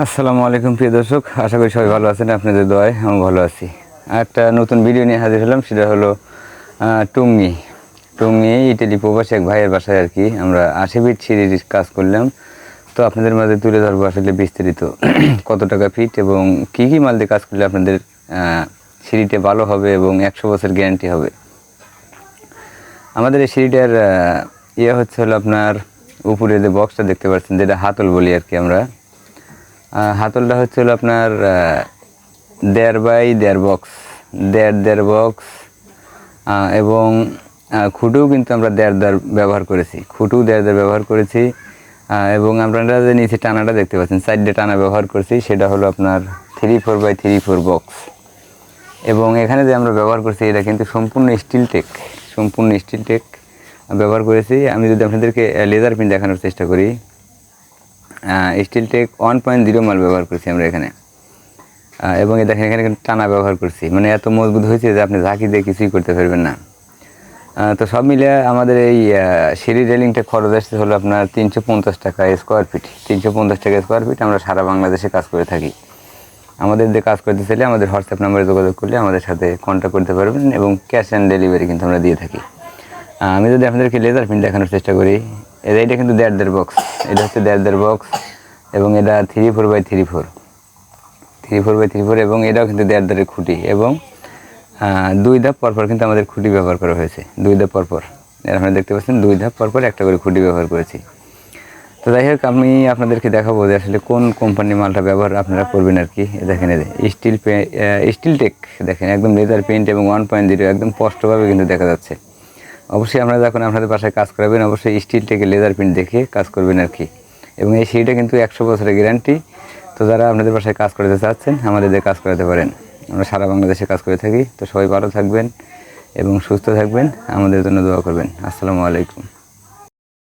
আসসালামু আলাইকুম, প্রিয় দর্শক। আশা করি সবাই ভালো আছেন, আপনাদের দোয়ায় আমি ভালো আছি। একটা নতুন ভিডিও নিয়ে হাজির হলাম, সেটা হলো টুঙ্গি। টুঙ্গি ইটালি প্রবাসী এক ভাইয়ের বাসায় আর কি, আমরা আশি ফিট সিঁড়ির কাজ করলাম। তো আপনাদের মাঝে তুলে ধরবো আসলে বিস্তারিত। কত টাকা ফিট এবং কি কি মাল দিয়ে কাজ করলে আপনাদের সিঁড়িটা ভালো হবে এবং একশো বছর গ্যারান্টি হবে? আমাদের এই সিঁড়িটার ইয়ে হচ্ছে হলো আপনার উপরে যে বক্সটা দেখতে পাচ্ছেন, যেটা হাতল বলি আর কি আমরা হাতলটা হচ্ছে হলো আপনার দেড় বাই দেড় বক্স। দেড় দেড় বক্স এবং খুঁটিও কিন্তু আমরা দেড় দেড় ব্যবহার করেছি। খুঁটিও দেড় দেড় ব্যবহার করেছি এবং আপনারা যে নিচে টানাটা দেখতে পাচ্ছেন, সাইডে টানা ব্যবহার করেছি, সেটা হলো আপনার three four by three four box এবং এখানে যে আমরা ব্যবহার করছি, এটা কিন্তু সম্পূর্ণ স্টিল টেক সম্পূর্ণ স্টিল টেক ব্যবহার করেছি। আমি যদি আপনাদেরকে লেজার পিন দেখানোর চেষ্টা করি। Steel tech one point zero মাল ব্যবহার করছি আমরা এখানে। এবং দেখেন এখানে টানা ব্যবহার করছি। মানে এত মজবুত হয়েছে যে আপনি ঝাঁকি দিয়ে কিছুই করতে পারবেন না। তো সব মিলে আমাদের এই সিঁড়ি রেলিংটা খরচ আসছে হলো আপনার তিনশো পঞ্চাশ টাকা স্কোয়ার ফিট তিনশো পঞ্চাশ টাকা স্কোয়ার ফিট আমরা সারা বাংলাদেশে কাজ করে থাকি। আমাদের যে কাজ করতে চাইলে আমাদের হোয়াটসঅ্যাপ নাম্বারে যোগাযোগ করলে আমাদের সাথে কন্ট্যাক্ট করতে পারবেন এবং ক্যাশ অ্যান্ড ডেলিভারি কিন্তু আমরা দিয়ে থাকি। আমি যদি আপনাদেরকে লেজার প্রিন্ট দেখানোর চেষ্টা করি এটা কিন্তু দেড় দেড় বক্স এটা হচ্ছে দেড় দেড় বক্স এবং এটা three four by three four three four by three four এবং এটাও কিন্তু দেড় দেড়ের খুঁটি এবং দুই ধাপ পরপর কিন্তু আমাদের খুঁটি ব্যবহার করা হয়েছে। দুই ধাপ পরপর। আপনারা দেখতে পাচ্ছেন, দুই ধাপ পরপর একটা করে খুঁটি ব্যবহার করেছি। তো যাই হোক, আমি আপনাদেরকে দেখাবো যে আসলে কোন কোম্পানির মালটা ব্যবহার আপনারা করবেন আর কি। দেখেন স্টিল স্টিল টেক দেখেন, একদম লেদার পেন্ট এবং ওয়ান পয়েন্ট জিরো একদম স্পষ্টভাবে কিন্তু দেখা যাচ্ছে। অবশ্যই আপনারা যখন আপনাদের বাসায় কাজ করাবেন, অবশ্যই স্টিল থেকে লেদার প্রিন্ট দেখে কাজ করবেন আর কি। এবং এই সিঁড়িটা কিন্তু একশো বছরের গ্যারান্টি তো যারা আপনাদের বাসায় কাজ করতে চাচ্ছেন আমাদের দিয়ে কাজ করাতে পারেন। আমরা সারা বাংলাদেশে কাজ করে থাকি। তো সবাই ভালো থাকবেন এবং সুস্থ থাকবেন। আমাদের জন্য দোয়া করবেন। আসসালামু আলাইকুম।